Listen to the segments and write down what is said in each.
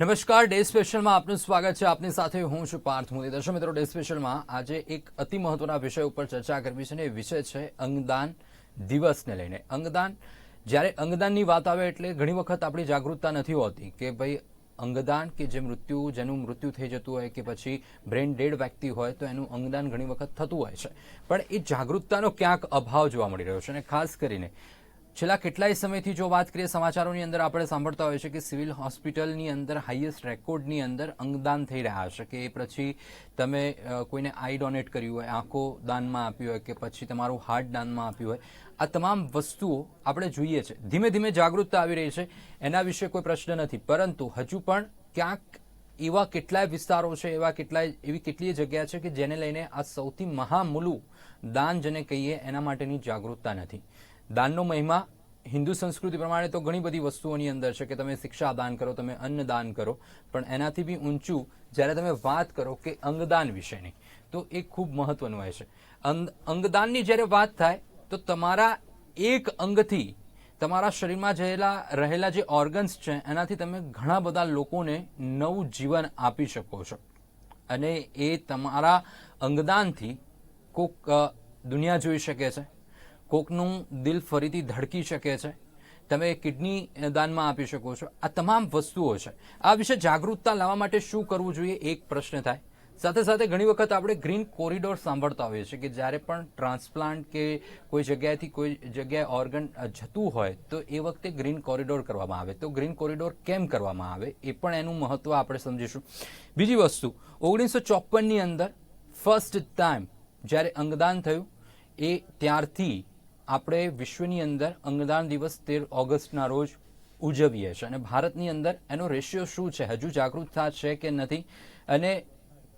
નમસ્કાર, ડે સ્પેશિયલમાં આપનું સ્વાગત છે. આપની સાથે હું છું પાર્થ મોદી દર્શક મિત્રો, ડે સ્પેશિયલમાં આજે એક અતિ મહત્વના વિષય ઉપર ચર્ચા કરવી છે અને એ વિષય છે અંગદાન દિવસને લઈને. અંગદાન, જ્યારે અંગદાનની વાત આવે એટલે ઘણી વખત આપણી જાગૃતતા નથી હોતી કે ભાઈ અંગદાન કે જે મૃત્યુ, જેનું મૃત્યુ થઈ જતું હોય કે પછી બ્રેન ડેડ વ્યક્તિ હોય તો એનું અંગદાન ઘણી વખત થતું હોય છે. પણ એ જાગૃતતાનો ક્યાંક અભાવ જોવા મળી રહ્યો છે અને ખાસ કરીને છેલ્લા કેટલાય સમયથી જો વાત કરીએ, સમાચારોની અંદર આપણે સાંભળતા હોઈએ છીએ કે સિવિલ હોસ્પિટલની અંદર હાઈએસ્ટ રેકોર્ડની અંદર અંગદાન થઈ રહ્યા છે કે એ પછી તમે કોઈને આઈ ડોનેટ કર્યું હોય, આંખો દાનમાં આપ્યું હોય કે પછી તમારું હાર્ટ દાનમાં આપ્યું હોય, આ તમામ વસ્તુઓ આપણે જોઈએ છે. ધીમે ધીમે જાગૃતતા આવી રહી છે, એના વિશે કોઈ પ્રશ્ન નથી. પરંતુ હજુ પણ ક્યાંક એવા કેટલાય વિસ્તારો છે, એવા કેટલાય, એવી કેટલીય જગ્યા છે કે જેને લઈને આ સૌથી મહામૂલું દાન જેને કહીએ, એના માટેની જાગૃતતા નથી. દાનનો મહિમા હિન્દુ સંસ્કૃતિ પ્રમાણે તો ઘણી બધી વસ્તુઓની અંદર છે કે તમે શિક્ષા દાન કરો, તમે અન્ન દાન કરો, પણ એનાથી બી ઊંચું જ્યારે તમે વાત કરો કે અંગદાન વિશેની, તો એ ખૂબ મહત્વનું હોય છે. અંગ, અંગદાનની જ્યારે વાત થાય, તો તમારા એક અંગથી તમારા શરીરમાં જયેલા, રહેલા જે ઓર્ગન્સ છે, એનાથી તમે ઘણા બધા લોકોને નવું જીવન આપી શકો છો. અને એ તમારા અંગદાનથી કોક દુનિયા જોઈ શકે છે. કોકનું દિલ ફરીથી ધડકી શકે છે. તમે કિડની દાનમાં આપી શકો છો. આ તમામ વસ્તુઓ છે. આ વિશે જાગૃતતા લાવવા માટે શું કરવું જોઈએ એક પ્રશ્ન થાય. સાથે સાથે ઘણી વખત આપણે ગ્રીન કોરિડોર સાંભળતા હોઈએ છીએ કે જ્યારે પણ ટ્રાન્સપ્લાન્ટ કે કોઈ જગ્યાએથી કોઈ જગ્યાએ ઓર્ગન જતું હોય તો એ વખતે ગ્રીન કોરિડોર કરવામાં આવે. તો ગ્રીન કોરિડોર કેમ કરવામાં આવે એ પણ એનું મહત્વ આપણે સમજીશું. બીજી વસ્તુ, ઓગણીસો ચોપનની અંદર ફર્સ્ટ ટાઈમ જ્યારે અંગદાન થયું, એ ત્યારથી આપણે વિશ્વની અંદર અંગદાન દિવસ તેર ઓગસ્ટના રોજ ઉજવીએ છીએ. અને ભારતની અંદર એનો રેશિયો શું છે? હજુ જાગૃતતા છે કે નથી? અને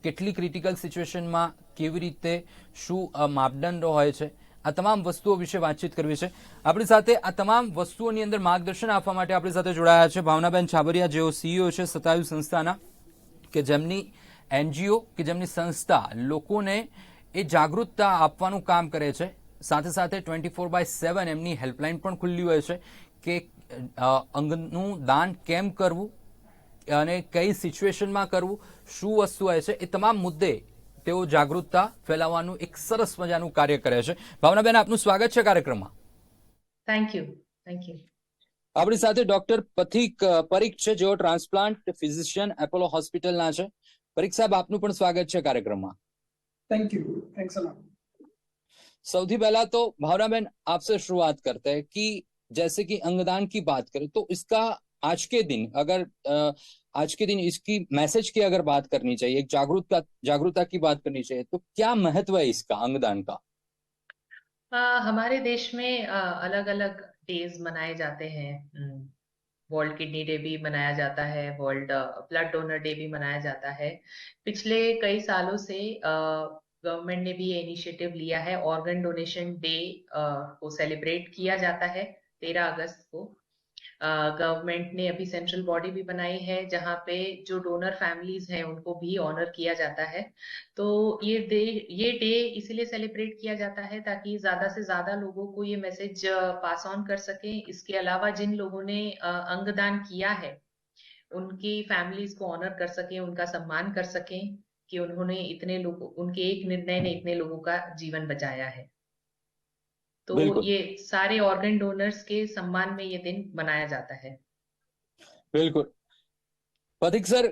કેટલી ક્રિટિકલ સિચ્યુએશનમાં કેવી રીતે શું માપદંડો હોય છે? આ તમામ વસ્તુઓ વિશે વાતચીત કરવી છે. આપણી સાથે આ તમામ વસ્તુઓની અંદર માર્ગદર્શન આપવા માટે આપણી સાથે જોડાયા છે ભાવનાબેન છાબરિયા, જેઓ સીઈઓ છે સતાયુ સંસ્થાના, કે જેમની એનજીઓ, કે જેમની સંસ્થા લોકોને એ જાગૃતતા આપવાનું કામ કરે છે. સાથે સાથે ટ્વેન્ટી ફોર બાય સેવન એમની હેલ્પલાઇન પણ ખુલ્લી હોય છે કે અંગનું દાન કેમ કરવું અને કઈ સિચ્યુએશનમાં કરવું શું વસ્તુ હોય છે એ તમામ મુદ્દે તેઓ જાગૃતતા ફેલાવવાનું એક સરસ મજાનું કાર્ય કરે છે. ભાવનાબેન આપનું સ્વાગત છે કાર્યક્રમમાં. થેન્ક યુ થેન્ક યુ આપણી સાથે ડોક્ટર પથિક પરીખ છે જેઓ ટ્રાન્સપ્લાન્ટ ફિઝિશિયન એપોલો હોસ્પિટલના છે. પરીખ સાહેબ આપનું પણ સ્વાગત છે કાર્યક્રમમાં. Thank you thanks a lot. सौથી पहला तो भावनाबेन आपसे शुरुआत करते हैं कि जैसे कि अंगदान की बात करें तो इसका आज के दिन अगर आज के दिन इसकी मैसेज की अगर बात करनी चाहिए एक जागरूकता जागरूकता की बात करनी चाहिए तो क्या महत्व है इसका अंगदान का? अ, हमारे देश में अलग अलग डेज़ मनाए जाते हैं। वर्ल्ड किडनी डे भी मनाया जाता है वर्ल्ड ब्लड डोनर डे भी मनाया जाता है। पिछले कई सालों से गवर्नमेंट ने भी ये इनिशिएटिव लिया है। ऑर्गन डोनेशन डे को सेलिब्रेट किया जाता है, तेरह अगस्त को। गवर्नमेंट ने अभी सेंट्रल बॉडी भी बनाई है, जहाँ पे जो डोनर फैमिलीज़ हैं, उनको भी ऑनर किया जाता है। तो ये डे ये डे इसीलिए सेलिब्रेट किया जाता है ताकि ज़्यादा से ज़्यादा लोगों को ये मैसेज पास ऑन कर सके। इसके अलावा जिन लोगों ने अंगदान किया है, उनकी फैमिलीज़ को ऑनर कर सके, उनका सम्मान कर सकें। कि उन्होंने इतने लोगों उनके एक निर्णय ने इतने लोगों का जीवन बचाया है तो बिल्कुल। ये सारे ऑर्गन डोनर्स के सम्मान में ये दिन मनाया जाता है બિલકુલ પથિક સર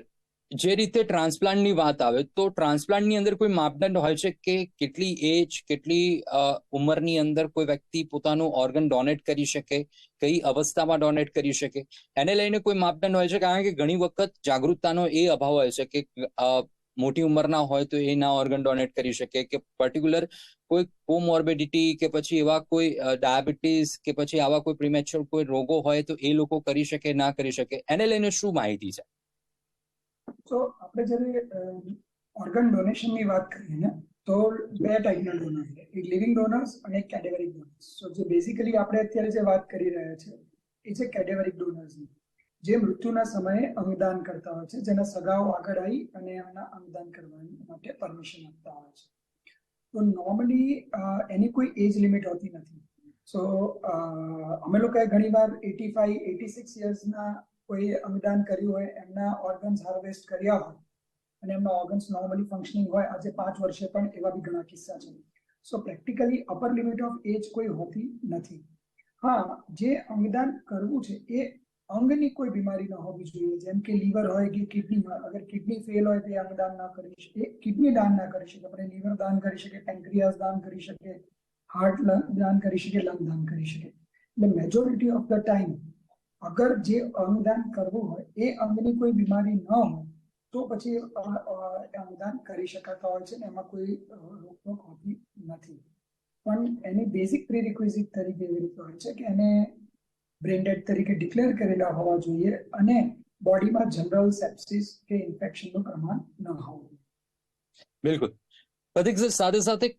જે રીતે ટ્રાન્સપ્લાન્ટની વાત આવે તો ટ્રાન્સપ્લાન્ટની અંદર કોઈ માપદંડ હોય છે કે કેટલી એજ કેટલી અ, ઉંમરની અંદર કોઈ વ્યક્તિ પોતાનું ઓર્ગન ડોનેટ કરી શકે કઈ અવસ્થામાં ડોનેટ કરી શકે એને લઈને કોઈ માપદંડ હોય છે કારણ કે ઘણી વખત જાગૃતતાનો એ અભાવ હોય છે કે અ, મોટી ઉંમરના હોય તો એ ના ઓર્ગન ડોનેટ કરી શકે કે પર્ટિક્યુલર કોઈ કોમોર્બિડિટી કે પછી એવા કોઈ ડાયાબિટીસ કે પછી આવા કોઈ પ્રિમેચ્યોર કોઈ રોગો હોય તો એ લોકો કરી શકે, ના કરી શકે. એને લઈને શું માહિતી છે? તો આપણે જ્યારે ઓર્ગન ડોનેશનની વાત કરીએ ને, તો બે ટાઈપના ડોનર એક લિવિંગ ડોનર્સ અને એક ડોનર્સ સો જે બેઝિકલી આપણે અત્યારે જે વાત કરી રહ્યા છે, એ છે કેટેગરી ડોનર્સની જે મૃત્યુના સમયે અંગદાન કરતા હોય છે, જેના સગાઓ આગળ આવી અને એમના અંગદાન કરવા માટે પરમિશન આપતા હોય છે. તો નોર્મલી એની કોઈ એજ લિમિટ હોતી નથી. સો અમે લોકોએ ઘણીવાર એટી ફાઈવ એટી સિક્સ યર્સના કોઈ અંગદાન કર્યું હોય, એમના ઓર્ગન્સ હાર્વેસ્ટ કર્યા હોય, અને એમના ઓર્ગન્સ નોર્મલી ફંક્શનિંગ હોય, આજે પાંચ વર્ષે પણ એવા બી ઘણા કિસ્સા છે. So practically upper limit of age કોઈ હોતી નથી. હા, જે અંગદાન કરવું છે, એ અંગની કોઈ બીમારી ન હોવી જોઈએ. જેમ કે લીવર હોય કે કિડનીમાં અગર કિડની ફેલ હોય તો એ અંગદાન ના કરી શકે કિડની દાન ના કરી શકે. આપણે લીવર દાન કરી શકે, પેન્ક્રિયાસ દાન કરી શકે, હાર્ટ દાન કરી શકે, લંગ દાન કરી શકે. એટલે મેજોરિટી ઓફ ધ ટાઈમ અગર જે અંગદાન કરવું હોય, એ અંગની કોઈ બીમારી ન હોય, તો પછી અંગદાન કરી શકાતા હોય છે ને એમાં કોઈ રોકટોક હોતી નથી. પણ એની બેઝિક પ્રિરિક્વિઝિટ તરીકે એવી રીતે હોય છે કે એને બ્રેન્ડેડ તરીકે ડિક્લેર કરેલા હોવા જોઈએ અને બોડીમાં જનરલ સેપ્સિસ કે ઇન્ફેક્શનનું પ્રમાણ ન હોવું. બિલકુલ. પ્રતિક સાથે સાથે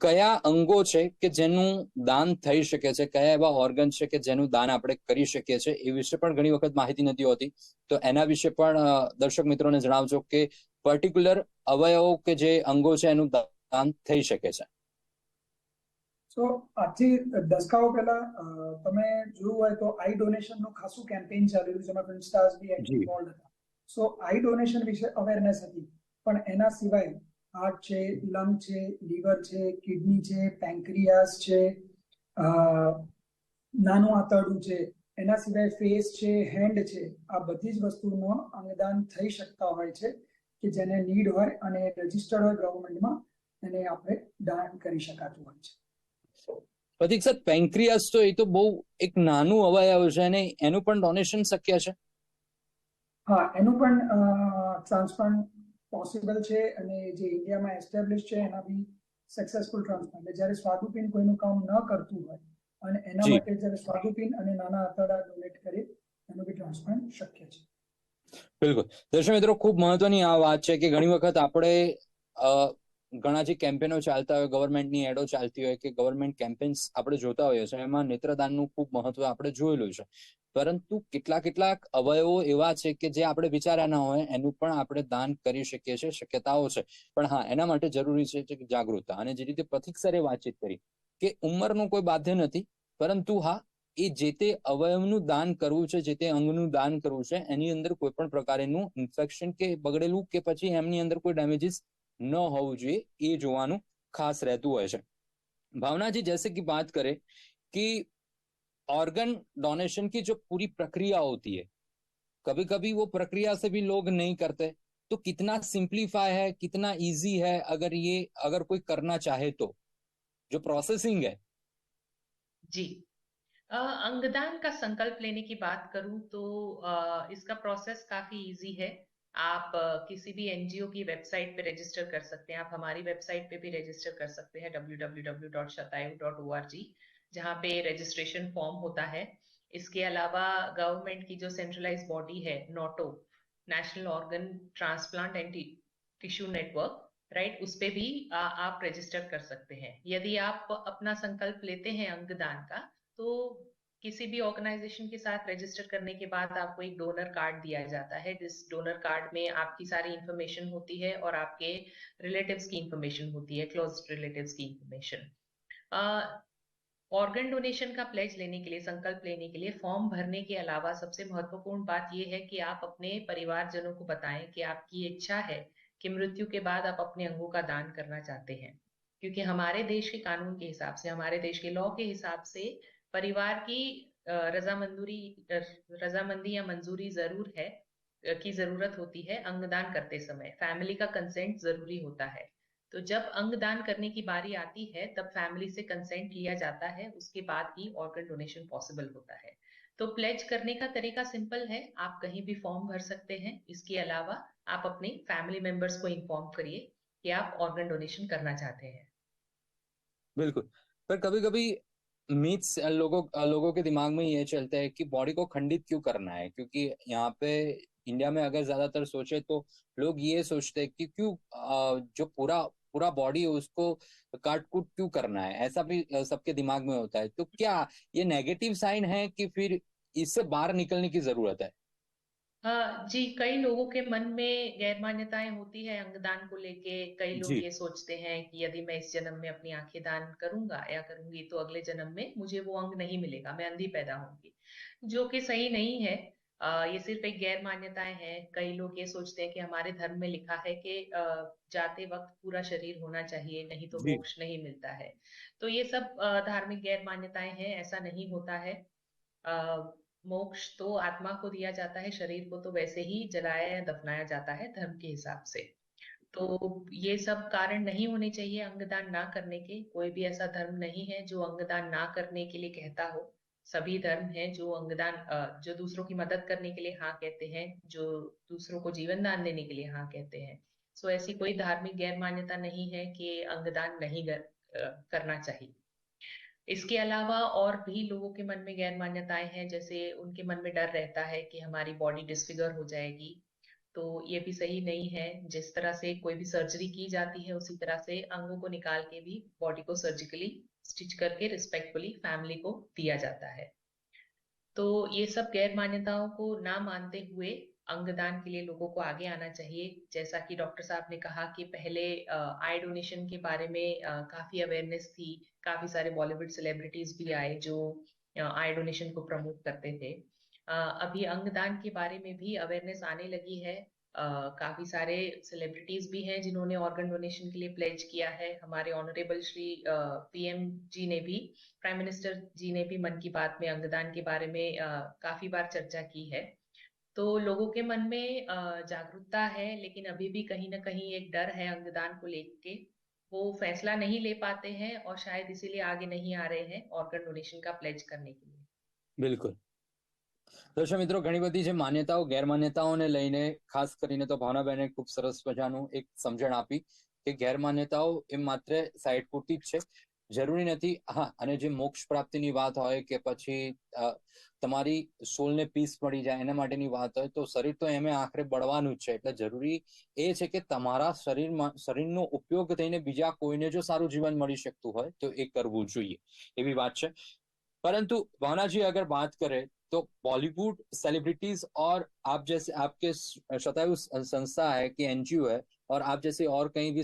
કયા અંગો છે કે જેનું દાન થઈ શકે છે? કયા એવા ઓર્ગન છે કે જેનું દાન આપણે કરી શકીએ છીએ? એ વિશે પણ ઘણી વખત માહિતી નથી હોતી. તો એના વિશે પણ દર્શક મિત્રોને જણાવજો કે પર્ટિક્યુલર અવયવો કે જે અંગો છે એનું દાન થઈ શકે છે. સો આજથી દસકાઓ પહેલા તમે જોયું હોય તો આઈ ડોનેશનનું ખાસું કેમ્પેઇન ચાલેલું જેમાં ફિલ્મ સ્ટાર્સ બી. ઇન્વોલ્વ હતા. સો આઈ ડોનેશન વિશે અવેરનેસ હતી. પણ એના સિવાય હાર્ટ છે લંગ છે લીવર છે કિડની છે પેન્ક્રિયાસ છે અ, નાનું આંતરડું છે એના સિવાય ફેસ છે હેન્ડ છે આ બધી જ વસ્તુનો અંગદાન થઈ શકતા હોય છે કે જેને નીડ હોય અને રજીસ્ટર્ડ હોય ગવર્મેન્ટમાં એને આપણે દાન કરી શકાતું હોય છે. પ્રતિક સર પેન્ક્રિયાસ તો એ તો બહુ એક નાનું અવયવ છે અને એનું પણ ડોનેશન શક્ય છે. હા એનું પણ ટ્રાન્સપ્લાન્ટ પોસિબલ છે અને જે ઇન્ડિયામાં એસ્ટેબ્લિશ છે એના બી સક્સેસફુલ ટ્રાન્સપ્લાન્ટ જ્યારે સ્વાદુપિંડ કોઈનું કામ ન કરતું હોય અને એના માટે જ્યારે સ્વાદુપિંડ અને નાના આંતરડા ડોનેટ કરે એનું બી ટ્રાન્સપ્લાન્ટ શક્ય છે. બિલકુલ. દર્શક મિત્રો ખૂબ મહત્વની આ વાત છે કે ઘણી વખત આપણે ઘણા જે કેમ્પેનો ચાલતા હોય ગવર્મેન્ટની એડો ચાલતી હોય કે ગવર્મેન્ટ કેમ્પેન્સ આપણે જોતા હોઈએ છીએ, એમાં નેત્રદાનનું ખૂબ મહત્વ આપણે જોયેલું છે. પરંતુ કેટલા કેટલાક અવયવો એવા છે કે જે આપણે વિચાર્યા ના હોય, એનું પણ આપણે દાન કરી શકીએ છીએ, શક્યતાઓ છે. પણ હા, એના માટે જરૂરી છે જાગૃતતા. અને જે રીતે પ્રતિક સરે વાતચીત કરી કે ઉંમરનું કોઈ બાધ્ય નથી, પરંતુ હા, એ જે તે અવયવનું દાન કરવું છે, જે તે અંગનું દાન કરવું છે, એની અંદર કોઈ પણ પ્રકારનું ઇન્ફેક્શન કે બગડેલું કે પછી એમની અંદર કોઈ ડેમેજીસ ન હોવું જોઈએ એ જોવાનું ખાસ રહેતું હોય છે भावना जी जैसे कि बात करें कि ऑर्गन डोनेशन की जो पूरी प्रक्रिया होती है कभी कभी वो प्रक्रिया से भी लोग नहीं करते तो कितना सिंप्लीफाई है कितना इजी है अगर ये अगर कोई करना चाहे तो जो प्रोसेसिंग है जी अ, अंगदान का संकल्प लेने की बात करूं तो अ, इसका प्रोसेस काफी इजी है आप किसी भी एनजीओ की वेबसाइट पे रजिस्टर कर सकते हैं। आप हमारी वेबसाइट पे भी रजिस्टर कर सकते हैं www.shatayu.org जहाँ पे रजिस्ट्रेशन फॉर्म होता है। इसके अलावा गवर्नमेंट की जो सेंट्रलाइज बॉडी है NOTTO national organ transplant and tissue network right उस पर भी आ, आप रजिस्टर कर सकते हैं। यदि आप अपना संकल्प लेते हैं अंगदान का तो किसी भी ऑर्गेनाइजेशन के साथ रजिस्टर करने के बाद आपको एक डोनर कार्ड दिया जाता है। जिस डोनर कार्ड में आपकी सारी इंफॉर्मेशन होती है और आपके रिलेटिव्स की इंफॉर्मेशन होती है क्लोज रिलेटिव्स की इंफॉर्मेशन ऑर्गन डोनेशन का प्लेज लेने के लिए, संकल्प लेने के लिए फॉर्म भरने के अलावा सबसे महत्वपूर्ण बात यह है कि आप अपने परिवारजनों को बताएँ कि आपकी इच्छा है कि मृत्यु के बाद आप अपने अंगों का दान करना चाहते हैं। क्योंकि हमारे देश के कानून के हिसाब से, हमारे देश के लॉ के हिसाब से परिवार की रजामंदूरी रजामंदी या मंजूरी ज़रूर है की ज़रूरत होती है अंगदान करते समय। फैमिली का कंसेंट ज़रूरी होता है। तो जब अंगदान करने की बारी आती है, तब फैमिली से कंसेंट लिया जाता है, उसके बाद ही ऑर्गन डोनेशन पॉसिबल होता है। तो प्लेज करने का तरीका सिंपल है, आप कहीं भी फॉर्म भर सकते हैं। इसके अलावा आप अपने फैमिली मेंबर्स को इन्फॉर्म करिए कि आप ऑर्गन डोनेशन करना चाहते हैं। बिल्कुल। पर कभी कभी मीट्स लोगों लोगों के दिमाग में ये चलता है कि बॉडी को खंडित क्यों करना है? क्योंकि यहाँ पे इंडिया में अगर ज़्यादातर सोचे तो लोग ये सोचते हैं कि क्यों जो पूरा पूरा बॉडी है उसको काट कूट क्यों करना है? ऐसा भी सबके दिमाग में होता है। तो क्या ये नेगेटिव साइन है कि फिर इससे बाहर निकलने की ज़रूरत हाँ? जी कई लोगों के मन में गैर मान्यताएँ होती है अंगदान को लेके। कई लोग ये सोचते हैं कि यदि मैं इस जन्म में अपनी आँखें दान करूँगा या करूँगी तो अगले जन्म में मुझे वो अंग नहीं मिलेगा मैं अंधी पैदा होंगी जो कि सही नहीं है। ये सिर्फ़ एक गैर मान्यताएँ हैं। कई लोग ये सोचते हैं कि हमारे धर्म में लिखा है कि जाते वक्त पूरा शरीर होना चाहिए नहीं तो मोक्ष नहीं मिलता है। तो ये सब धार्मिक गैर मान्यताएँ हैं ऐसा नहीं होता है। मोक्ष तो आत्मा को दिया जाता है शरीर को तो वैसे ही जलाया या दफनाया जाता है धर्म के हिसाब से। तो ये सब कारण नहीं होने चाहिए अंगदान ना करने के। कोई भी ऐसा धर्म नहीं है जो अंगदान ना करने के लिए कहता हो। सभी धर्म हैं जो अंगदान जो दूसरों की मदद करने के लिए हाँ कहते हैं जो दूसरों को जीवन दान देने के लिए हाँ कहते हैं। सो ऐसी कोई धार्मिक गैर मान्यता नहीं है कि अंगदान नहीं कर, करना चाहिए। इसके अलावा और भी लोगों के मन में गैर मान्यताएँ हैं, जैसे उनके मन में डर रहता है कि हमारी बॉडी डिसफिगर हो जाएगी। तो ये भी सही नहीं है। जिस तरह से कोई भी सर्जरी की जाती है, उसी तरह से अंगों को निकाल के भी बॉडी को सर्जिकली स्टिच करके रिस्पेक्टफुली फैमिली को दिया जाता है। तो ये सब गैर मान्यताओं को ना मानते हुए अंगदान के लिए लोगों को आगे आना चाहिए। जैसा कि डॉक्टर साहब ने कहा कि पहले आई डोनेशन के बारे में अ, काफ़ी अवेयरनेस थी। काफ़ी सारे बॉलीवुड सेलिब्रिटीज भी आए जो आई डोनेशन को प्रमोट करते थे। अ, अभी अंगदान के बारे में भी अवेयरनेस आने लगी है। अ, काफ़ी सारे सेलिब्रिटीज भी हैं जिन्होंने ऑर्गन डोनेशन के लिए प्लेज किया है। हमारे ऑनरेबल श्री पीएम जी ने भी प्राइम मिनिस्टर जी ने भी मन की बात में अंगदान के बारे में काफ़ी बार चर्चा की है। तो लोगों के मन में अ, जागरूकता है लेकिन अभी भी कहीं ना कहीं एक डर है अंगदान को लेके वो फैसला नहीं ले पाते हैं और शायद इसीलिए आगे नहीं आ रहे हैं ऑर्गन डोनेशन का प्लेज करने के लिए બિલકુલ દર્શક મિત્રો ઘણી બધી જે માન્યતાઓ ગેરમાન્યતાઓને લઈને ખાસ કરીને તો ભાવનાબેને ખૂબ સરસ મજાનું એક સમજણ આપી કે ગેરમાન્યતાઓ એ માત્ર સાઈડ પૂરતી જ છે જરૂરી નથી હા અને જે મોક્ષ પ્રાપ્તિની વાત હોય કે પછી અ, તમારી સોલને પીસ મળી જાય એના માટેની વાત હોય તો શરીર તો એમે આખરે બળવાનું જ છે એટલે જરૂરી એ છે કે તમારા શરીરમાં શરીરનો ઉપયોગ થઈને બીજા કોઈને જો સારું જીવન મળી શકતું હોય તો એ કરવું જોઈએ એવી વાત છે परंतु भावना जी अगर बात करें तो बॉलीवुड सेलिब्रिटीज और आप जैसे आपके शतायु संस्था है कि एनजीओ है और आप जैसे और कहीं भी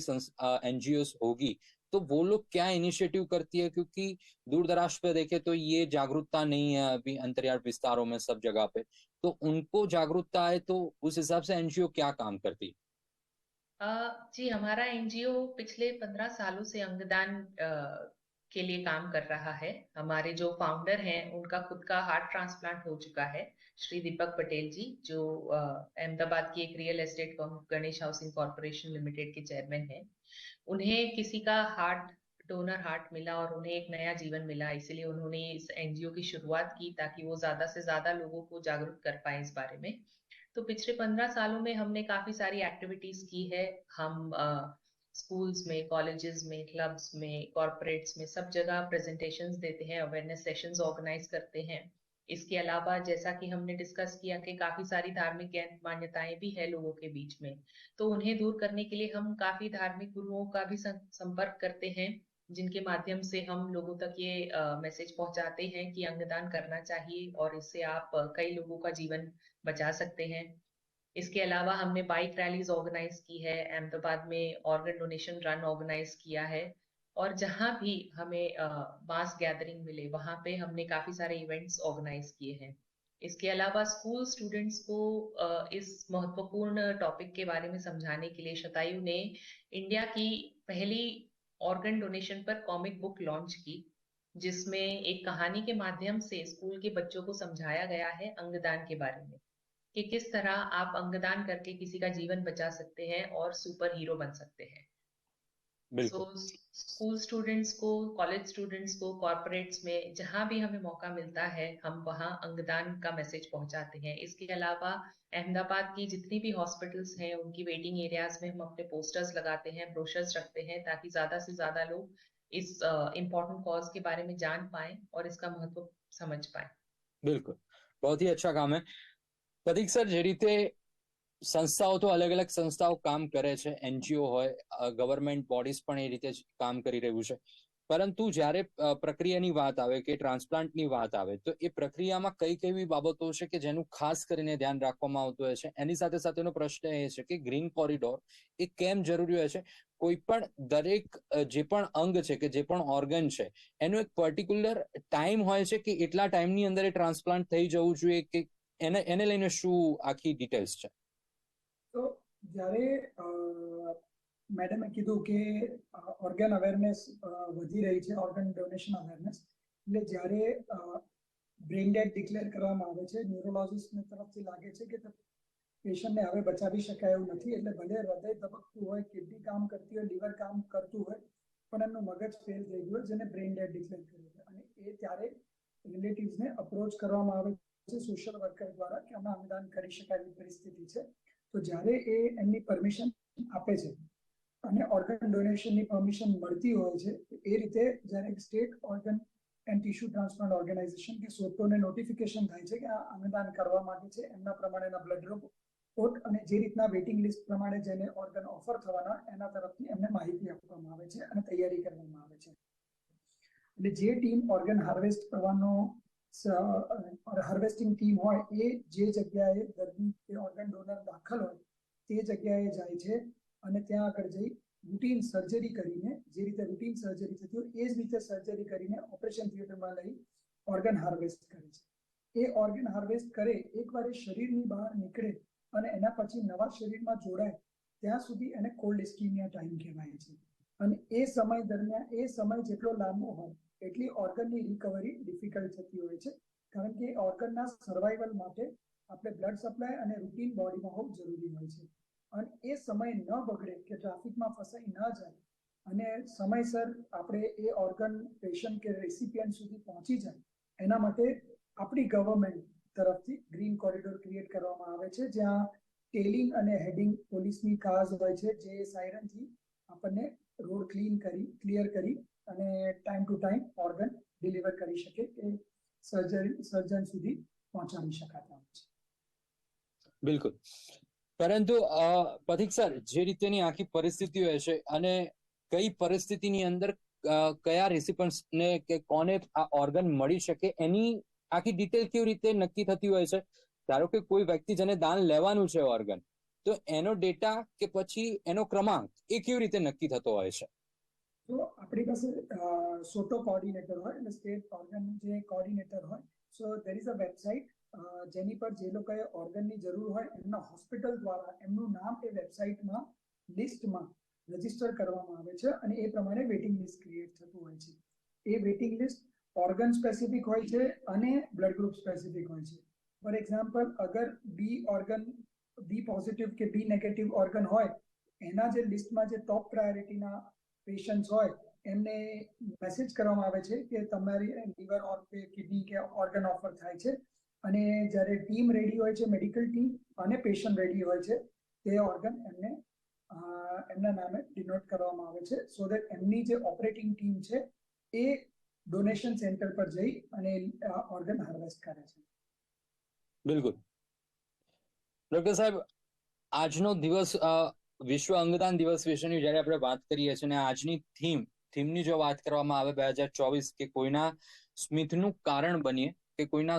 एनजीओ होगी तो वो लोग क्या इनिशिएटिव करती है? क्योंकि दूर दराज पे देखे तो ये जागरूकता नहीं है अभी अंतरियाल विस्तारों में सब जगह पे। तो उनको जागरूकता है तो उस हिसाब से एनजीओ क्या काम करती है? जी, हमारा एनजीओ पिछले पंद्रह सालों से अंगदान के लिए काम कर रहा है। हमारे जो फाउंडर हैं, उनका खुद का हार्ट ट्रांसप्लांट हो चुका है, श्री दीपक पटेल जी, जो अहमदाबाद की एक real estate firm Ganesh Housing Corporation Limited के चेयरमैन हैं। उन्हें किसी का हार्ट डोनर हार्ट मिला और उन्हें एक नया जीवन मिला, इसलिए उन्होंने इस एनजीओ की शुरुआत की ताकि वो ज़्यादा से ज़्यादा लोगों को जागरूक कर पाए इस बारे में। तो पिछले पंद्रह सालों में हमने काफ़ी सारी एक्टिविटीज़ की है। हम स्कूल्स में, कॉलेजेस में, क्लब्स में, कॉरपोरेट्स में सब जगह प्रेजेंटेशंस देते हैं, अवेयरनेस सेशंस ऑर्गेनाइज करते हैं। इसके अलावा जैसा कि हमने डिस्कस किया कि काफ़ी सारी धार्मिक गैर मान्यताएँ भी है लोगों के बीच में तो उन्हें दूर करने के लिए हम काफ़ी धार्मिक गुरुओं का भी संपर्क करते हैं, जिनके माध्यम से हम लोगों तक ये मैसेज पहुंचाते हैं कि अंगदान करना चाहिए और इससे आप कई लोगों का जीवन बचा सकते हैं। इसके अलावा हमने बाइक रैलीज ऑर्गेनाइज की है, अहमदाबाद में ऑर्गन डोनेशन रन ऑर्गेनाइज किया है और जहाँ भी हमें मास गैदरिंग मिले, वहाँ पे हमने काफ़ी सारे इवेंट्स ऑर्गेनाइज किए हैं। इसके अलावा स्कूल स्टूडेंट्स को इस महत्वपूर्ण टॉपिक के बारे में समझाने के लिए शतायु ने इंडिया की पहली ऑर्गन डोनेशन पर कॉमिक बुक लॉन्च की, जिसमें एक कहानी के माध्यम से स्कूल के बच्चों को समझाया गया है अंगदान के बारे में, कि किस तरह आप अंगदान करके किसी का जीवन बचा सकते हैं और सुपर हीरो बन सकते हैं। सो स्कूल स्टूडेंट्स को कॉलेज स्टूडेंट्स को कॉरपोरेट्स में जहां भी हमें मौका मिलता है हम वहां अंगदान का मैसेज पहुंचाते हैं इसके अलावा अहमदाबाद की जितनी भी हॉस्पिटल्स हैं उनकी वेटिंग एरियाज में हम अपने पोस्टर्स लगाते हैं ब्रोशर्स रखते हैं ताकि ज्यादा से ज्यादा लोग इस इम्पोर्टेंट कॉज के बारे में जान पाए और इसका महत्व समझ पाए બિલકુલ બહુત ही अच्छा काम है પ્રતીક સર જે રીતે સંસ્થાઓ તો અલગ અલગ સંસ્થાઓ કામ કરે છે, એનજીઓ હોય ગવર્મેન્ટ બોડીઝ પણ એ રીતે જ કામ કરી રહ્યું છે. પરંતુ જ્યારે પ્રક્રિયાની વાત આવે કે ટ્રાન્સપ્લાન્ટની વાત આવે, તો એ પ્રક્રિયામાં કઈ કઈ બાબતો છે કે જેનું ખાસ કરીને ધ્યાન રાખવામાં આવતું હોય છે? એની સાથે સાથેનો પ્રશ્ન એ છે કે ગ્રીન કોરિડોર એ કેમ જરૂરી હોય છે? કોઈ પણ દરેક જે પણ અંગ છે કે જે પણ ઓર્ગન છે, એનો એક પર્ટિક્યુલર ટાઈમ હોય છે કે એટલા ટાઈમની અંદર એ ટ્રાન્સપ્લાન્ટ થઈ જવું જોઈએ કે એને એને લઈને શું આખી ડિટેલ્સ છે? તો જ્યારે મેડમે કીધું કે ઓર્ગન અવેરનેસ વધી રહી છે ઓર્ગન ડોનેશન અવેરનેસ એટલે જ્યારે બ્રેઇન ડેડ ડિક્લેર કરવામાં આવે છે ન્યુરોલોજીસ્ટની તરફથી લાગે છે કે પેશન્ટને હવે બચાવી શકાય એવું નથી એટલે ભલે હૃદય ધબકતું હોય કિડની કામ કરતી હોય લીવર કામ કરતું હોય પણ એમનું મગજ ફેલ થઈ ગયું હોય જેને બ્રેઇન ડેડ ડિક્લેર કર્યું છે અને એ ત્યારે રિલેટિવ્સને અપ્રોચ કરવામાં આવે છે સોશિયલ વર્કર દ્વારા કે અમે અંગદાન કરી શકાય એવી પરિસ્થિતિ છે તો જ્યારે એ એમની પરમિશન આપે છે અને ઓર્ગન ડોનેશનની પરમિશન મળતી હોય છે એ રીતે જ્યારે state organ and tissue transplant organisation કે સોટોને નોટિફિકેશન થાય છે કે આ અંગદાન કરવા માંગે છે, એમના પ્રમાણેના બ્લડ રિપોર્ટ અને જે રીતના વેઇટિંગ લિસ્ટ પ્રમાણે જેને ઓર્ગન ઓફર થવાના એના તરફથી એમને માહિતી આપવામાં આવે છે અને તૈયારી કરવામાં આવે છે. એટલે જે ટીમ ઓર્ગન હાર્વેસ્ટ કરવાનો હાર્વેસ્ટિંગ ટીમ હોય એ જે જગ્યાએ દર્દી કે ઓર્ગન ડોનર દાખલ હોય, તે જગ્યાએ જાય છે અને ત્યાં આગળ જઈ રૂટીન સર્જરી કરીને, જે રીતે રૂટીન સર્જરી થતી હોય, એ જ રીતે સર્જરી કરીને ઓપરેશન થિયેટરમાં લઈ ઓર્ગન હાર્વેસ્ટ કરે છે. એ ઓર્ગન હાર્વેસ્ટ કરે, એકવાર એ શરીરની બહાર નીકળે અને એના પછી નવા શરીરમાં જોડાય, ત્યાં સુધી એને કોલ્ડ સ્કીમિયા ટાઈમ કહેવાય છે. અને એ સમય દરમિયાન, એ સમય જેટલો લાંબો હોય એટલી ઓર્ગનની રિકવરી ડિફિકલ્ટ થતી હોય છે. કારણ કે ઓર્ગનના સર્વાઈવલ માટે આપણે બ્લડ સપ્લાય અને રૂટીન બોડીમાં હોવું જરૂરી હોય છે. અને એ સમય ન બગડે કે ટ્રાફિકમાં ફસાઈ ન જાય અને સમયસર આપણે એ ઓર્ગન પેશન્ટ કે રેસિપિયન્ટ સુધી પહોંચી જાય, એના માટે આપણી ગવર્મેન્ટ તરફથી ગ્રીન કોરિડોર ક્રિએટ કરવામાં આવે છે, જ્યાં ટેલિંગ અને હેડિંગ પોલીસની કાર્સ હોય છે, જે સાયરનથી આપણને રોડ ક્લીન કરી ક્લિયર કરી અને time to time organ deliver કરી શકે એ સર્જરી સર્જન સુધી પહોંચાડી શકાતા હોય છે. બિલકુલ. પરંતુ પથિક સર, જે રીતેની આખી પરિસ્થિતિ હોય છે અને કઈ પરિસ્થિતિની અંદર કયા રેસિપન્સને કે કોને આ ઓર્ગન મળી શકે એની આખી ડિટેલ કેવી રીતે નક્કી થતી હોય છે? ધારો કે કોઈ વ્યક્તિ જેને દાન લેવાનું છે ઓર્ગન તો એનો ડેટા કે પછી એનો ક્રમાંક એ કેવી રીતે નક્કી થતો હોય છે? તો આપણી પાસે સોટો કોઓર્ડિનેટર હોય એટલે સ્ટેટ ઓર્ગન જે કોઓર્ડિનેટર હોય so there is a website જેની પર જે લોકોએ ઓર્ગનની જરૂર હોય એમના હોસ્પિટલ દ્વારા એમનું નામ એ વેબસાઇટમાં લિસ્ટમાં રજિસ્ટર કરવામાં આવે છે અને એ પ્રમાણે વેઇટિંગ લિસ્ટ ક્રિએટ થતું હોય છે. એ વેઇટિંગ લિસ્ટ ઓર્ગન સ્પેસિફિક હોય છે અને બ્લડ ગ્રુપ સ્પેસિફિક હોય છે. ફોર એક્ઝામ્પલ અગર બી ઓર્ગન બી પોઝિટિવ કે બી નેગેટિવ ઓર્ગન હોય, એના જે લિસ્ટમાં જે ટોપ પ્રાયોરિટીના પેશન્ટ્સ હોય, એમને મેસેજ કરવામાં આવે છે કે તમારી લીવર ઓર કે કિડની કે ઓર્ગન ઓફર થાય છે. અને જ્યારે ટીમ રેડી હોય છે મેડિકલ ટીમ અને પેશન્ટ રેડી હોય છે, તે ઓર્ગન એમને એમના નામે ડિનોટ કરવામાં આવે છે. સો દેટ એમની જે ઓપરેટિંગ ટીમ છે, એ ડોનેશન સેન્ટર પર જઈ અને ઓર્ગન હાર્વેસ્ટ કરે છે. બિલકુલ. ડોક્ટર સાહેબ, આજનો દિવસ વિશ્વ અંગદાન દિવસ વિશેની જ્યારે આપણે વાત કરીએ છીએ અને આજની થીમ થીમની જો વાત કરવામાં આવે બે હજાર ચોવીસ કે કોઈના સ્મિતનું કારણ બનીએ, કે કોઈના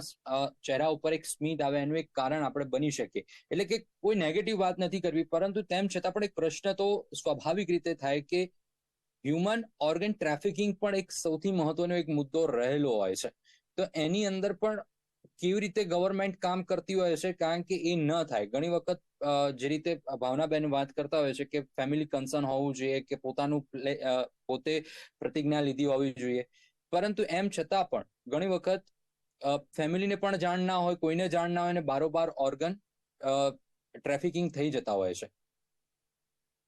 ચહેરા ઉપર એક સ્મિત આવે, એનું એક કારણ આપણે બની શકીએ. એટલે કે કોઈ નેગેટિવ વાત નથી કરવી, પરંતુ તેમ છતાં પણ એક પ્રશ્ન તો સ્વાભાવિક રીતે થાય કે હ્યુમન ઓર્ગન ટ્રાફિકિંગ પણ એક સૌથી મહત્વનો એક મુદ્દો રહેલો હોય છે. તો એની અંદર પણ કેવી રીતે ગવર્મેન્ટ કામ કરતી હોય છે, કારણ કે એ ન થાય. ઘણી વખત જે રીતે ભાવનાબેન વાત કરતા હોય છે કે ફેમિલી કન્સર્ન હોવું જોઈએ, કે પોતાનું પોતે પ્રતિજ્ઞા લીધી હોવી જોઈએ. પરંતુ એમ છતાં પણ ઘણી વખત ફેમિલીને પણ જાણ ના હોય, કોઈને જાણ ના હોય અને બારોબાર ઓર્ગન ટ્રાફિકિંગ થઈ જતા હોય છે.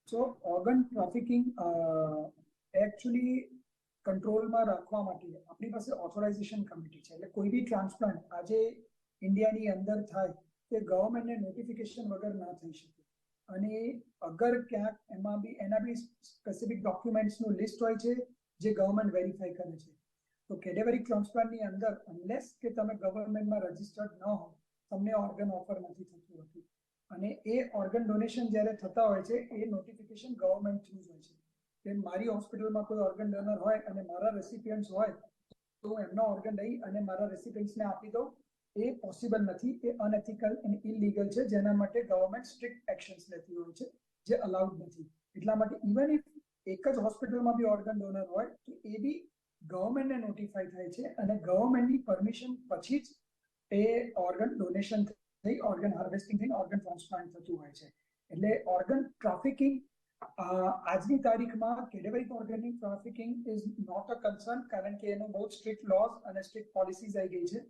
સો ઓર્ગન ટ્રાફિકિંગ એકચ્યુઅલી કંટ્રોલમાં રાખવા માટે આપણી પાસે ઓથોરાઇઝેશન કમિટી છે. એટલે કોઈ બી ટ્રાન્સપ્લાન્ટ આજે ઇન્ડિયાની અંદર થાય તે ગવર્મેન્ટને નોટિફિકેશન વગર ના થઈ શકે. અને અગર ક્યાંક એમાં બી, એના બી સ્પેસિફિક ડોક્યુમેન્ટ્સનું લિસ્ટ હોય છે જે ગવર્મેન્ટ વેરીફાઈ કરે છે. તો કેડેવરી ટ્રાન્સપ્લાન્ટની અંદર અનલેસ કે તમે ગવર્મેન્ટમાં રજિસ્ટર્ડ ન હો તમને ઓર્ગન ઓફર નથી થતું હોતું. અને એ ઓર્ગન ડોનેશન જ્યારે થતા હોય છે, એ નોટિફિકેશન ગવર્મેન્ટ થ્રુ જ હોય છે. કે મારી હોસ્પિટલમાં કોઈ ઓર્ગન ડોનર હોય અને મારા રેસિપિયન્ટ્સ હોય, તો હું એમના ઓર્ગન લઈ અને મારા રેસિપિયન્ટ્સને આપી દઉં. એ પોસિબલ નથી. એ અનએથિકલ અને ઇલીગલ છે. જેના માટે ગવર્મેન્ટ સ્ટ્રિક્ટ એક્શન્સ લેતી હોય છે, જે અલાઉડ નથી. એટલા માટે ઇવન ઇફ એક જ હોસ્પિટલમાં બી ઓર્ગન ડોનર હોય, તો એ બી ગવર્મેન્ટને નોટિફાઈ થાય છે અને ગવર્મેન્ટની પરમિશન પછી જ એ ઓર્ગન ડોનેશન થઈ ઓર્ગન હાર્વેસ્ટિંગ થઈને ઓર્ગન ટ્રાન્સપ્લાન્ટ થતું હોય છે. એટલે ઓર્ગન ટ્રાફિકિંગ આજની તારીખમાં cadaveric organic trafficking is not a concern કારણ કે એનો બહુ સ્ટ્રિક્ટ લોસ અને સ્ટ્રિક્ટ પોલિસીઝ આવી ગઈ છે.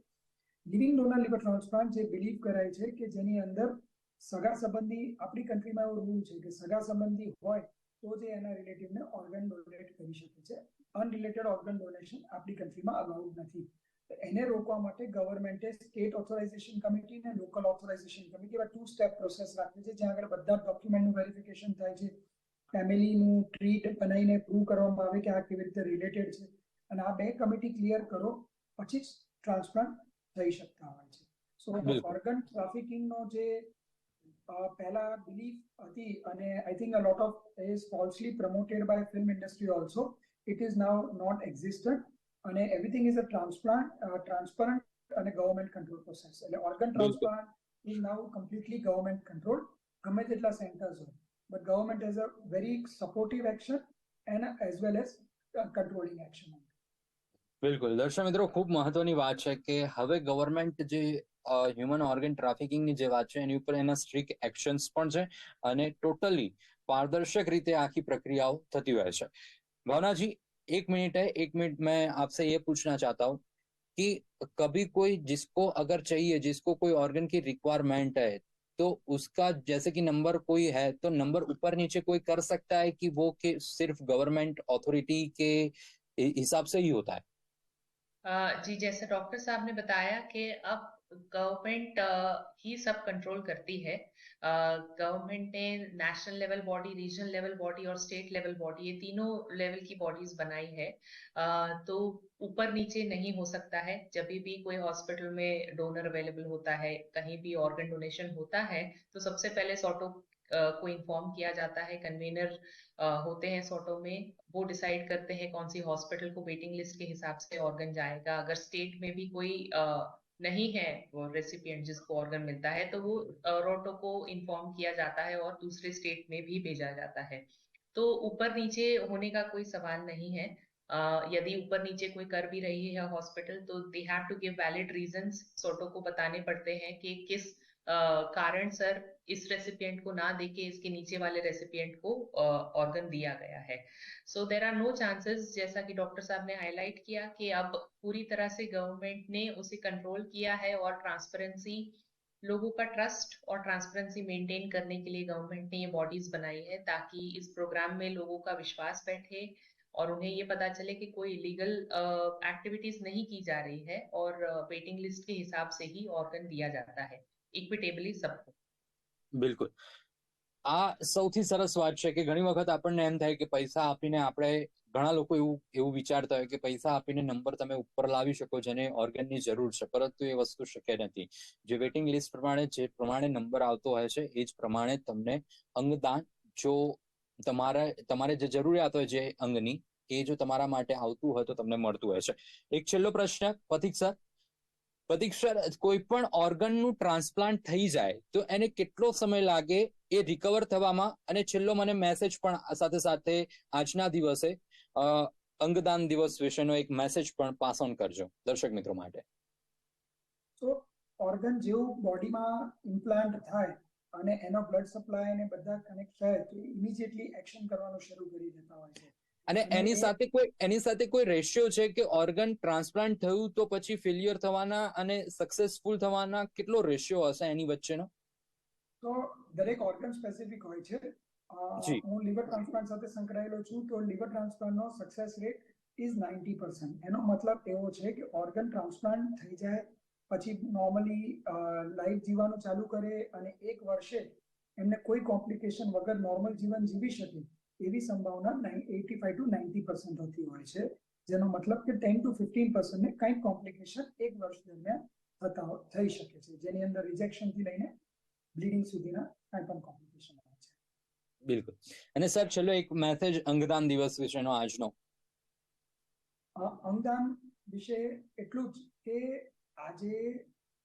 લિવિંગ ડોનર લિવર ટ્રાન્સપ્લાન્ટ જે બિલીવ કરાય છે કે જેની અંદર સગા સંબંધી આપણી કન્ટ્રીમાં એવો રૂલ છે કે સગા સંબંધી હોય તો જ એના રિલેટિવને ઓર્ગન ડોનેટ કરી શકે છે. અનરિલેટેડ ઓર્ગન ડોનેશન આપણી કન્ટ્રીમાં અલાઉડ નથી. એને રોકવા માટે ગવર્મેન્ટે સ્ટેટ ઓથોરાઇઝેશન કમિટી અને લોકલ ઓથોરાઇઝેશન કમિટી એવા ટુ સ્ટેપ પ્રોસેસ રાખી છે જ્યાં આગળ બધા ડોક્યુમેન્ટનું વેરિફિકેશન થાય છે. ફેમિલીનું ટ્રીટ બનાવીને પ્રૂવ કરવામાં આવે કે આ કેવી રીતે રિલેટેડ છે. અને આ બે કમિટી ક્લિયર કરો પછી જ ટ્રાન્સપ્લાન્ટ થઈ શકતા હોય છે. સો. ઓર્ગન ટ્રાફિકિંગનો જે પહેલા બિલીફ હતી અને I think a lot of is falsely promoted by film industry also it is now not existent અને everything is a transplant transparent અને ગવર્મેન્ટ કંટ્રોલ પ્રોસેસ એટલે organ transplant is now completely government control ગમે તેટલા centres હોય. but government has a very supportive action and as well as uh, controlling action. બિલકુલ દર્શક મિત્રો ખૂબ મહત્વની વાત છે કે હવે ગવર્મેન્ટ જે હ્યુમન ઓર્ગન ટ્રાફિકિંગની જે વાત છે એની ઉપર એના સ્ટ્રિક્ટ એક્શન્સ પણ છે અને ટોટલી पारदर्शक રીતે આખી પ્રક્રિયાઓ થતી હોય છે भावना जी एक मिनट है एक मिनट मैं आपसे ये पूछना चाहता हूँ कि कभी कोई जिसको अगर चाहिए जिसको कोई ऑर्गन की रिक्वायरमेंट है तो उसका जैसे कि नंबर कोई है तो नंबर ऊपर नीचे कोई कर सकता है कि वो के सिर्फ़ गवर्नमेंट अथॉरिटी के हिसाब से ही होता है? जी, जैसे डॉक्टर साहब ने बताया कि अब गवर्नमेंट ही सब कंट्रोल करती है। गवर्नमेंट ने national level body regional level body और स्टेट लेवल बॉडी ये तीनों लेवल की बॉडीज बनाई है। अ, तो ऊपर नीचे नहीं हो सकता है। जब भी कोई हॉस्पिटल में डोनर अवेलेबल होता है कहीं भी ऑर्गन डोनेशन होता है तो सबसे पहले सॉटो को इन्फॉर्म किया जाता है। कन्वेनर होते हैं सॉटो में। वो डिसाइड करते हैं कौन सी हॉस्पिटल को वेटिंग लिस्ट के हिसाब से ऑर्गन जाएगा। अगर स्टेट में भी कोई अ, नहीं है वो रेसिपिएंट जिसको ऑर्गन मिलता है तो वो रोटो को इन्फॉर्म किया जाता है और दूसरे स्टेट में भी भेजा जाता है। तो ऊपर नीचे होने का कोई सवाल नहीं है। यदि ऊपर नीचे कोई कर भी रही है हॉस्पिटल तो they have to give valid reasons SOTTO को बताने पड़ते हैं कि किस कारण सर इस रेसिपिएंट को ना देके इसके नीचे वाले रेसिपिएंट को ऑर्गन दिया गया है। So there are no chances जैसा कि डॉक्टर साहब ने हाईलाइट किया कि अब पूरी तरह से गवर्नमेंट ने उसे कंट्रोल किया है और ट्रांसपेरेंसी लोगों का ट्रस्ट और ट्रांसपेरेंसी मेंटेन करने के लिए गवर्नमेंट ने ये बॉडीज बनाई है ताकि इस प्रोग्राम में लोगों का विश्वास बैठे और उन्हें ये पता चले कि कोई इलीगल एक्टिविटीज़ नहीं की जा रही है और वेटिंग लिस्ट के हिसाब से ही ऑर्गन दिया जाता है। ઇક્વિટેબલી સબકો બિલકુલ. આ સૌથી સરસ વાત છે કે ઘણી વખત આપણને એમ થાય કે પૈસા આપીને આપણે ઘણા લોકો એવું એવું વિચારતા હોય કે પૈસા આપીને નંબર તમે ઉપર લાવી શકો જેને ઓર્ગનની જરૂર છે, પરંતુ એ વસ્તુ શક્ય નથી. જે વેટિંગ લિસ્ટ પ્રમાણે, જે પ્રમાણે નંબર આવતો હોય છે, એ જ પ્રમાણે તમને અંગદાન જો તમારા, તમારે જે જરૂરિયાત હોય જે અંગની, એ જો તમારા માટે આવતું હોય તો તમને મળતું હોય છે. એક છેલ્લો પ્રશ્ન, પથિક સર? પથિક કોઈ પણ ઓર્ગનનું ટ્રાન્સપ્લાન્ટ થઈ જાય, તો એને કેટલો સમય લાગે એ રિકવર થવામાં? અને છેલ્લો મને મેસેજ પણ સાથે સાથે આજના દિવસે અંગદાન દિવસ વિશેનો એક મેસેજ પણ પાસ ઓન કરજો, દર્શક મિત્રો માટે. તો ઓર્ગન જેવું બોડીમાં ઇમ્પ્લાન્ટ થાય અને એનો બ્લડ સપ્લાય અને બધા કનેક્ટ થાય, તો ઇમિડિયેટલી એક્શન કરવાનું શરૂ કરી દેતા હોય છે. અને એની સાથે કોઈ એની સાથે કોઈ રેશિયો છે કે ઓર્ગન ટ્રાન્સપ્લાન્ટ થયું તો પછી ફેલિયર થવાના અને સક્સેસફુલ થવાના કેટલો રેશિયો હશે એની વચ્ચેનો? તો દરેક ઓર્ગન સ્પેસિફિક હોય છે. હું લીવર ટ્રાન્સપ્લાન્ટ સાથે સંકળાયેલો છું તો liver ટ્રાન્સપ્લાન્ટનો success rate is ninety percent એનો મતલબ એવો છે કે ઓર્ગન ટ્રાન્સપ્લાન્ટ થઈ જાય પછી નોર્મલી લાઈફ જીવવાનું ચાલુ કરે અને એક વર્ષે એમને કોઈ કોમ્પ્લિકેશન વગર નોર્મલ જીવન જીવી શકે. એવી સંભાવના eighty five to ninety percent હોતી હોય છે. જેનો મતલબ કે ટેન ટુ ફિફ્ટીન પર્સન્ટને કંઈક કોમ્પ્લિકેશન એક વર્ષ દરમિયાન થતા થઈ શકે છે. જેની અંદર રિજેક્શનથી લઈને બ્લીડિંગ સુધીના કાંઈ પણ કોમ્પ્લિકેશન હોય છે. બિલકુલ. અને સર છેલ્લો એક મેસેજ અંગદાન દિવસ વિશેનો આજનો. અંગદાન વિશે એટલું જ કે આજે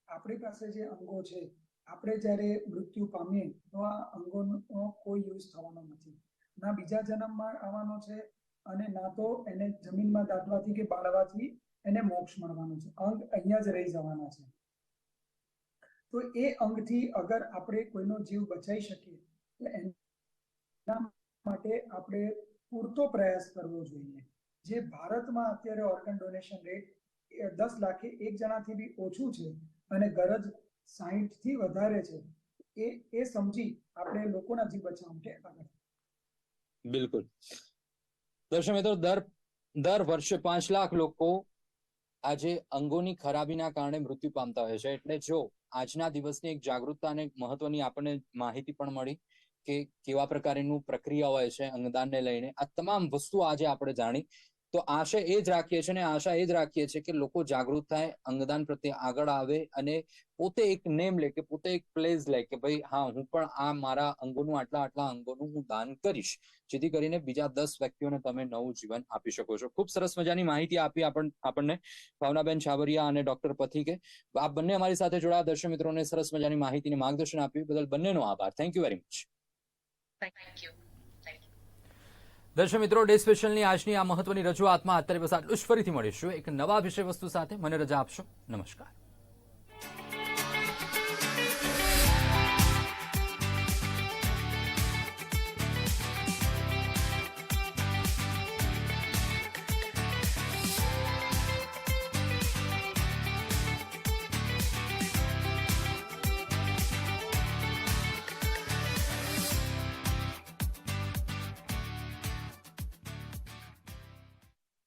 આપણી પાસે જે અંગો છે આપણે જ્યારે મૃત્યુ પામીએ તો આ અંગોનો કોઈ યુઝ થવાનો નથી. ના બીજા જન્મમાં આવવાનો છે અને ના તો એને જમીનમાં દાટવાથી કે બાળવાથી એને મોક્ષ મળવાનો છે. અંગ અહીંયા જ રહી જવાના છે. તો એ અંગથી અગર આપણે કોઈનો જીવ બચાવી શકીએ, તો એના માટે આપણે પૂરતો પ્રયાસ કરવો જોઈએ. જે ભારતમાં અત્યારે ઓર્ગન ડોનેશન રેટ દસ લાખે એક જણાથી બી ઓછું છે અને ગરજ સાહીઠથી વધારે છે, એ એ સમજી આપણે લોકોના જીવ બચાવવા માટે આગળ બિલકુલ. દર્શક મિત્રો, દર દર વર્ષે પાંચ લાખ લોકો આજે અંગોની ખરાબીના કારણે મૃત્યુ પામતા હોય છે. એટલે જો આજના દિવસની એક જાગૃતતા અને મહત્વની આપણને માહિતી પણ મળી કે કેવા પ્રકારનું પ્રક્રિયા હોય છે અંગદાનને લઈને. આ તમામ વસ્તુ આજે આપણે જાણી તો આશા એ જ રાખીએ છીએ અને આશા એ જ રાખીએ છીએ કે લોકો જાગૃત થાય, અંગદાન પ્રત્યે આગળ આવે અને પોતે એક નેમ લે કે પોતે એક પ્લેસ લે કે ભાઈ, હા, હું પણ આ મારા અંગોનું આટલા આટલા અંગોનું હું દાન કરીશ. જેથી કરીને બીજા દસ વ્યક્તિઓને તમે નવું જીવન આપી શકો છો. ખૂબ સરસ મજાની માહિતી આપી આપણ- આપણને ભાવનાબેન છાબરિયા અને ડોક્ટર પથિકે. આ બંને અમારી સાથે જોડાયા. દર્શક મિત્રોને સરસ મજાની માહિતીને માર્ગદર્શન આપ્યું. બદલ બંનેનો આભાર. Thank you very much thank you દર્શક મિત્રો, ડે સ્પેશિયલની આજની આ મહત્વની રજૂઆતમાં અત્યારે બસ આટલું જ ફરીથી મળીશું. એક નવા વિષય વસ્તુ સાથે મને રજા આપશો. નમસ્કાર.